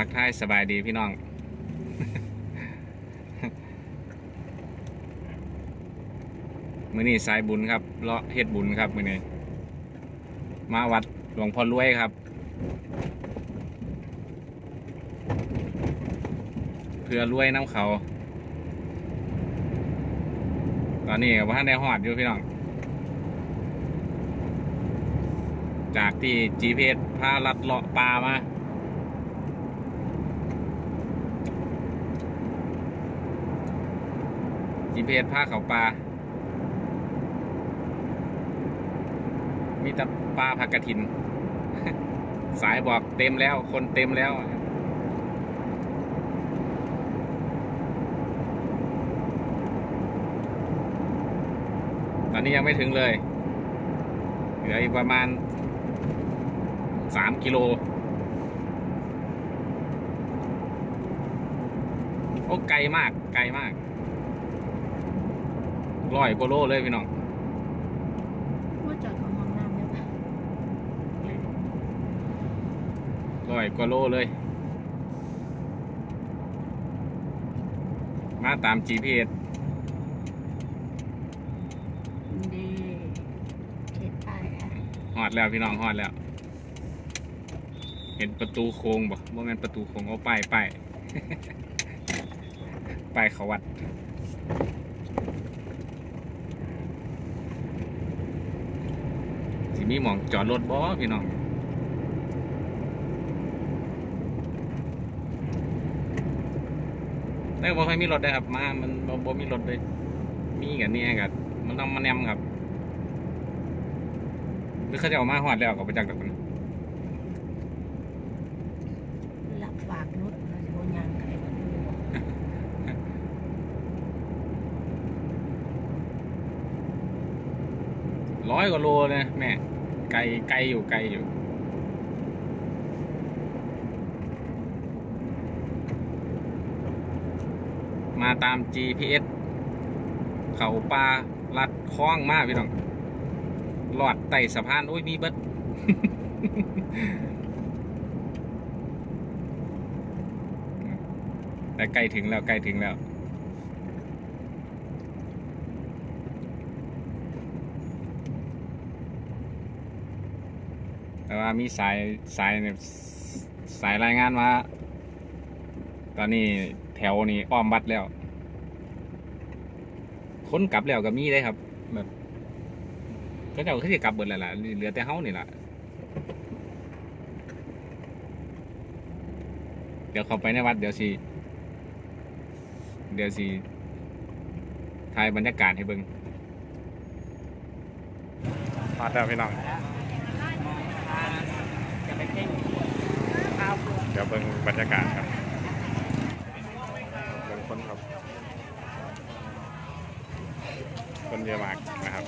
ทักทายสบายดีพี่น้อง มือนี้สายบุญครับเลาะเฮ็ดบุญครับมือนี้มาวัดหลวงพ่อรวยครับ เพื่อรวยน้ำเขา ตอนนี้ว่าในหอดอยู่พี่น้อง จากที่ GPS พาลัดเลาะปลามา GPS พสผ้าเขาปลา มีแต่ปลาผักกระถิน สายบอกเต็มแล้ว คนเต็มแล้วตอนนี้ยังไม่ถึงเลย เหลืออีกประมาณสามกิโล โอ้ไกลมาก ไกลมาก ร้อยกว่าโลเลยพี่น้องว่าจอดของห้องน้ำได้ปะร้อยกว่าโลเลย มาตาม GPS ดีเช็ดไปอะหอดแล้วพี่น้องหอดแล้ว เห็นประตูโค้งบ่ว่ามันประตูโค้งเอาป้ายป้าย ป้ายเขาวัด สิมีหมองจอดรถบ่พี่น้องแต่บ่ค่อยมีรถเลยครับมา มันบ่บ่มีรถเลย มีกันเนี่ยกับมันต้องมาแนมครับหรือเขาจะเอามาหอดแล้วก็ไปจากตรงนั้นรับฝากนุชนะโบยางไข่มาดูร้อยกว่าโลเลยแม่ ไกลไกลอยู่ไกลอยู่มาตาม GPS เขาปลาลัดคล้องมากพี่น้อง หลอดไต่สะพาน โอ้ย มีเบิดแต่ใกล้ถึงแล้วใกล้ถึงแล้ว แต่ว่ามีสายสายเนี่ยสายรายงานมาตอนนี้แถวนี้อ้อมบัดแล้วคนกลับแล้วก็มีได้ครับ แบบก็เจ้าคือจะกลับเบิดแล้วล่ะเหลือแต่เฮานี่ล่ะเดี๋ยวเข้าไปในวัดเดี๋ยวสิเดี๋ยวสิถ่ายบรรยากาศให้เบิ่งมาแล้วพี่น้อง เต้นเดี๋ยวเบิ่งบรรยากาศครับเบิ่งคนครับ คนเยอะมากนะครับ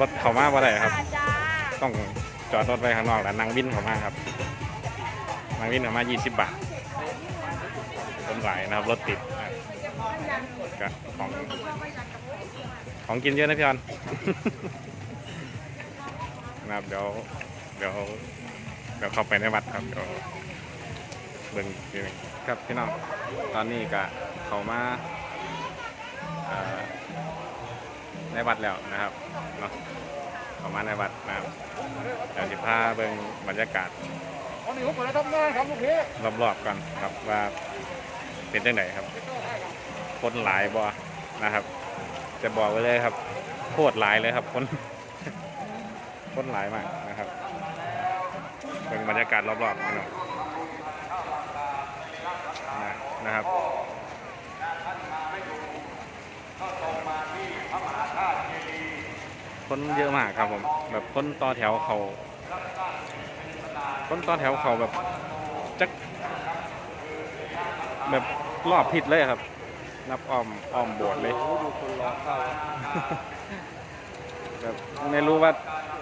รถเข้ามาบ่ได้ครับ ต้องจอดรถไว้ข้างนอกแล้วนั่งวินเข้ามาครับนั่งวินเข้ามา 20 บาทคนหลายนะครับรถติดก็ของของกินเยอะนะพี่ออน นะครับเดี๋ยวเดี๋ยวเดี๋ยวเข้าไปในวัดครับเดี๋ยวเบิ่งทีนึงครับพี่น้องตอนนี้ก็เข้ามาในวัดแล้วนะครับเนาะเข้ามาในวัดนะครับเดี๋ยวจะพาเบิ่งบรรยากาศตอนนี้ผมเปิดทำงานครับรอบๆกันครับว่าเป็นจังไหนครับคนหลายบ่นะครับ จะบอกไว้เลยครับโคตรหลายเลยครับคน คนหลายมากนะครับ เป็นบรรยากาศรอบๆนี่เนาะนะนะครับคนเยอะมากครับผม แบบคนต่อแถวเขาคนต่อแถวเขาแบบจักแบบรอบผิดเลยครับ นับอ้อมอ้อมโบสถ์เลยดูคนรอเข้า แบบไม่รู้ว่า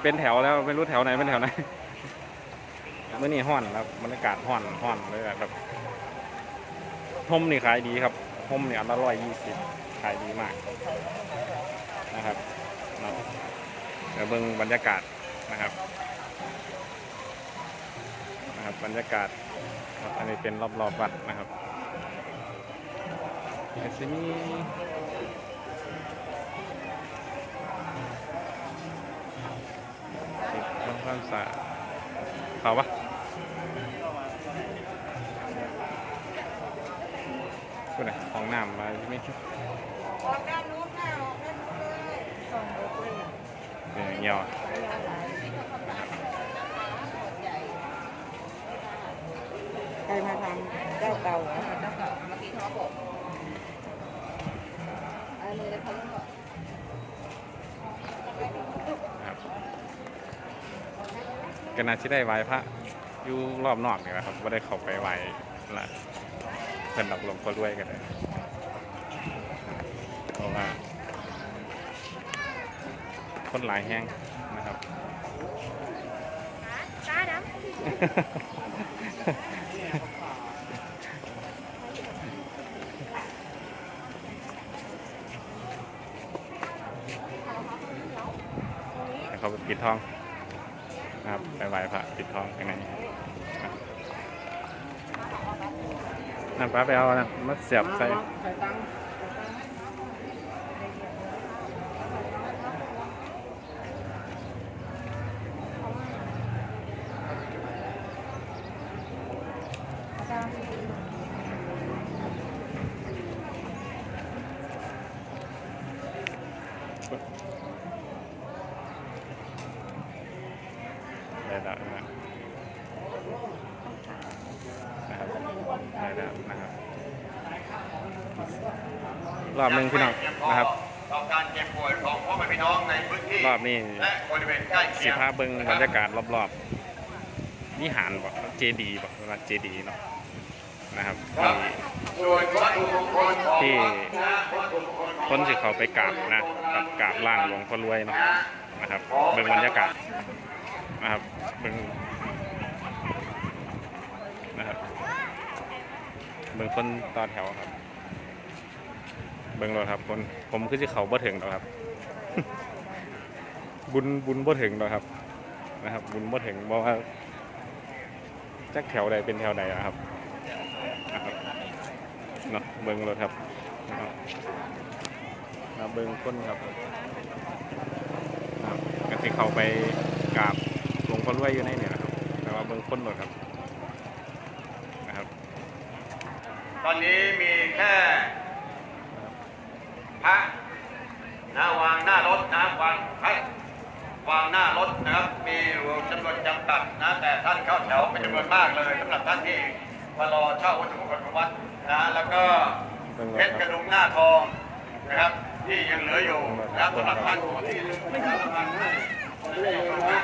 เป็นแถวแล้วไม่รู้แถวไหนเป็นแถวไหนเมื่อนี้ห้อนครับบรรยากาศห้อนห้อนเลยอะแบบห่มนี่ขายดีครับห่มนี่อันละร้อยยี่สิบขายดีมากนะครับเนาะเดี๋ยวเบิ่งบรรยากาศนะครับนะครับบรรยากาศอันนี้เป็นรอบๆวัดนะครับไอซิมี ความสะอาดเขาปะพูดหน่อยของน้ำมาใช่ไหมออกด้านนู้นค่ะออกด้านนู้นเลยเลยเนี่ยเงี้ยวอใครมาทำเจ้าเก่าเหรอเจ้าเก่าเมื่อกี้เขาบอกอะไรเลยเขาบอก ครับ ก็น่าจะได้ไหว้พระอยู่รอบนอกนี่แหละครับว่าได้เข้าไปไหว้ละเพิ่นดอกลงก็รวยกันเลยเพราะว่า คนหลายแห้งนะครับตาดให้เขาไปปิดทองนะ ครับไปไหว้พระปิดทองข้างในนั่นป้าไปเอานะมาเสียบใส่ ใส่ตังค์ได้แล้วนะนะครับได้แล้วนะครับรอบหนึ่งพี่น้องนะครับต่อการเจ็บป่วยของพ่อแม่พี่น้องในพื้นที่รอบนี้และบริเวณใกล้เคีสิยงพาเบิ่งบรรยากาศรอบๆวิหารบ่เจดีย์บ่ว่าเจดีย์เนาะนะครับครับที่ส่วนวัตถุมงคลของที่วัดนะวัตถุมงคลของคนสิเขาไปกราบนะกับกราบล่างหลวงพ่อรวยเนาะนะครับเบิ่งบรรยากาศนะครับเบิ่งนะครับเบิ่ง คนต่อแถวครับ เบิ่งเลยครับคนผมคือสิเขาบ่ถึงหรอกครับ บุญบุญบ่ถึงหรอกครับนะครับ บุญบ่ถึงบอกว่าจักแถวใดเป็นแถวใดนะครับนะครับเนาะเบิ่งเลยครับนะมาเบิ่งคนครับครับก็สิเขาไปกราบหลวงพ่อรวยอยู่ในเนี่นะครับแต่ว่าเบิ่งคนเลยครับนะครับ ตอนนี้มีแค่พระนะวางหน้ารถนะวางพระวางหน้ารถนะครับ มีจำนวนจำกัดนะ แต่ท่านเข้าแถวเป็นจำนวนมากเลยสำหรับท่านที่มารอเช่าวัตถุมงคลของวัดนะแล้วก็เพชรกระดุมหน้าทองนะครับ ที่ยังเหลืออยู่นะสำหรับท่านที่มประชาสัมพันธ์ให้เรื่อยๆนะ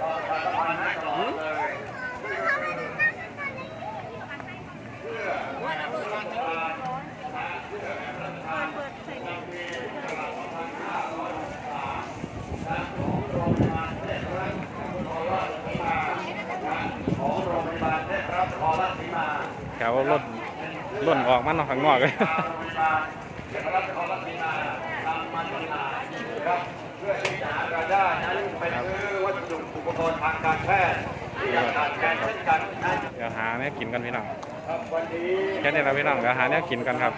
รอประชาสัมพันให้ตลอดเลย ของโรงพยาบาลเทพรัตนครราชสีมา แถวรถล่นออกมาเนาะข้างนอกเลยโรงพยาบาลเทพรัตนครราชสีมาทำมาจำหน่ายนะครับเพื่อที่จะหารายได้นั้นไปซื้อวัสดุอุปกรณ์ทางการแพทย์ที่ยังขาดแคลนเช่นกันนะเดี๋ยวหาเนี่ยกินกันพี่น้องครับวันนี้แค่นี้เราพี่น้องเดี๋ยวหาเนี่ยกินกันครับ